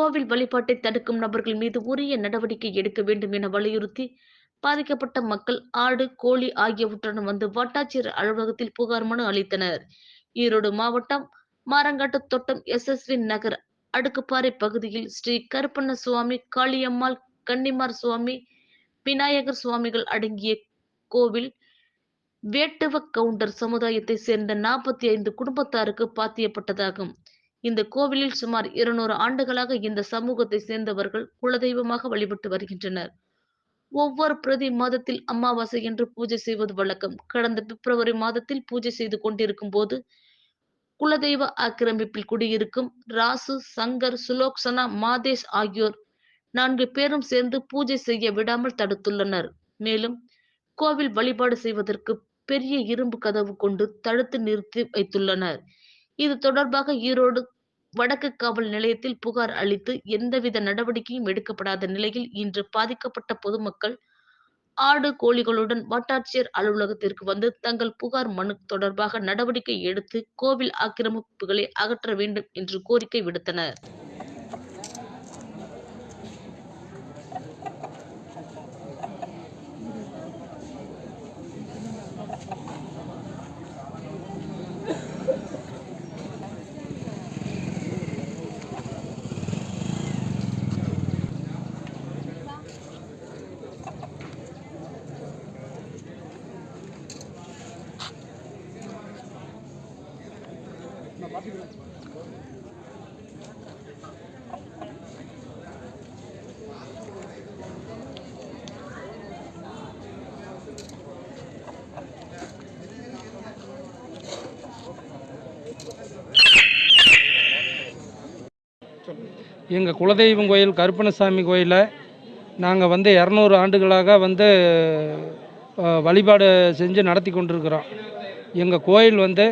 கோவில் வழிபாட்டை தடுக்கும் நபர்கள் மீது உரிய நடவடிக்கை எடுக்க வேண்டும் என வலியுறுத்தி பாதிக்கப்பட்ட மக்கள் ஆடு கோழி ஆகியவற்றுடன் வந்து வட்டாட்சியர் அலுவலகத்தில் புகார் மனு அளித்தனர். ஈரோடு மாவட்டம் மாரங்காட்டு தோட்டம் எஸ்எஸ்வி நகர் அடுக்குப்பாறை பகுதியில் ஸ்ரீ கருப்பண்ண சுவாமி காளியம்மாள் கன்னிமார் சுவாமி விநாயகர் சுவாமிகள் அடங்கிய கோவில் வேட்டுவ கவுண்டர் சமுதாயத்தை சேர்ந்த நாற்பத்தி ஐந்து குடும்பத்தாருக்கு பாத்தியப்பட்டதாகும். இந்த கோவிலில் சுமார் இருநூறு ஆண்டுகளாக இந்த சமூகத்தை சேர்ந்தவர்கள் குலதெய்வமாக வழிபட்டு வருகின்றனர். ஒவ்வொரு பிரதி மாதத்தில் அமாவாசை என்று பூஜை செய்வது வழக்கம். கடந்த பிப்ரவரி மாதத்தில் பூஜை செய்து கொண்டிருக்கும் போது குலதெய்வ ஆக்கிரமிப்பில் குடியிருக்கும் ராசு சங்கர் சுலோக்சனா மாதேஷ் ஆகியோர் நான்கு பேரும் சேர்ந்து பூஜை செய்ய விடாமல் தடுத்துள்ளனர். மேலும் கோவில் வழிபாடு செய்வதற்கு பெரிய இரும்பு கதவு கொண்டு தடுத்து நிறுத்தி வைத்துள்ளனர். இது தொடர்பாக ஈரோடு வடக்கு காவல் நிலையத்தில் புகார் அளித்து எந்தவித நடவடிக்கையும் எடுக்கப்படாத நிலையில் இன்று பாதிக்கப்பட்ட பொதுமக்கள் ஆடு கோழிகளுடன் வட்டாட்சியர் அலுவலகத்திற்கு வந்து தங்கள் புகார் மனு தொடர்பாக நடவடிக்கை எடுத்து கோவில் ஆக்கிரமிப்புகளை அகற்ற வேண்டும் என்று கோரிக்கை விடுத்தனர். எங்கள் குலதெய்வம் கோயில் கருப்பணசாமி கோயிலை நாங்கள் வந்து இரநூறு ஆண்டுகளாக வந்து வழிபாடு செஞ்சு நடத்தி கொண்டிருக்கிறோம். எங்கள் கோயில் வந்து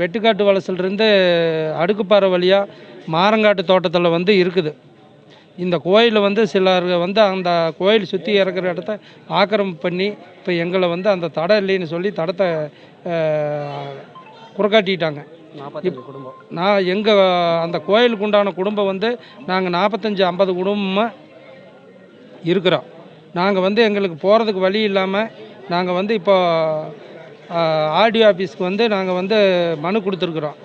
வெட்டுக்காட்டு வலசிலிருந்து அடுக்குப்பாறை வழியாக மாரங்காட்டு தோட்டத்தில் வந்து இருக்குது. இந்த கோயில் வந்து சிலர் வந்து அந்த கோயில் சுற்றி இறக்குற இடத்த ஆக்கிரமிப்பு பண்ணி இப்போ எங்களை வந்து அந்த தடம் இல்லைன்னு சொல்லி தடத்தை குறக்காட்டிட்டாங்க. குடும்பம். நான் எங்கள் அந்த கோயிலுக்கு உண்டான குடும்பம் வந்து நாங்கள் நாற்பத்தஞ்சு ஐம்பது குடும்பமாக இருக்கிறோம். நாங்கள் வந்து எங்களுக்கு போகிறதுக்கு வழி இல்லாமல் நாங்கள் வந்து இப்போ ஆர்டிஓ ஆஃபீஸ்க்கு வந்து நாங்கள் வந்து மனு கொடுத்துருக்குறோம்.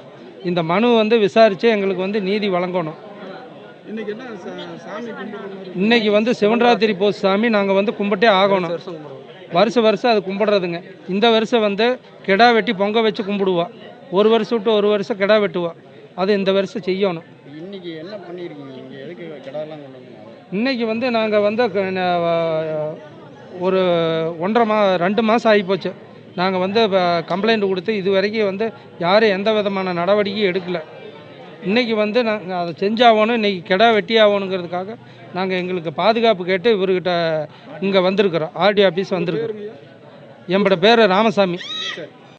இந்த மனு வந்து விசாரித்து எங்களுக்கு வந்து நீதி வழங்கணும். இன்னைக்கு வந்து சிவன்ராத்திரி போஸ் சாமி நாங்கள் வந்து கும்பிட்டே ஆகணும். வருஷம் வருஷம் அது கும்பிடுறதுங்க. இந்த வருஷம் வந்து கிடா வெட்டி பொங்க வச்சு கும்பிடுவோம் ஒரு வருஷம் விட்டு ஒரு வருஷம் கிடா வெட்டுவோம் அது இந்த வருஷம் செய்யணும். இன்னைக்கு என்ன பண்ணியிருக்கீங்க இங்கே எதுக்கு இன்னைக்கு வந்து நாங்கள் வந்து ஒரு ஒன்றரை மா ரெண்டு மாதம் ஆகிப்போச்சு நாங்கள் வந்து கம்ப்ளைண்ட் கொடுத்து இது வரைக்கும் வந்து யாரும் எந்த விதமான நடவடிக்கையும் எடுக்கலை. இன்றைக்கி வந்து நாங்கள் அதை செஞ்சாகணும் இன்றைக்கி கிடா வெட்டி ஆகணுங்கிறதுக்காக நாங்கள் எங்களுக்கு பாதுகாப்பு கேட்டு இவர்கிட்ட இங்கே வந்திருக்கிறோம். ஆர்டி ஆஃபீஸ் வந்திருக்கிறோம். என்னோட பேர் ராமசாமி. சரி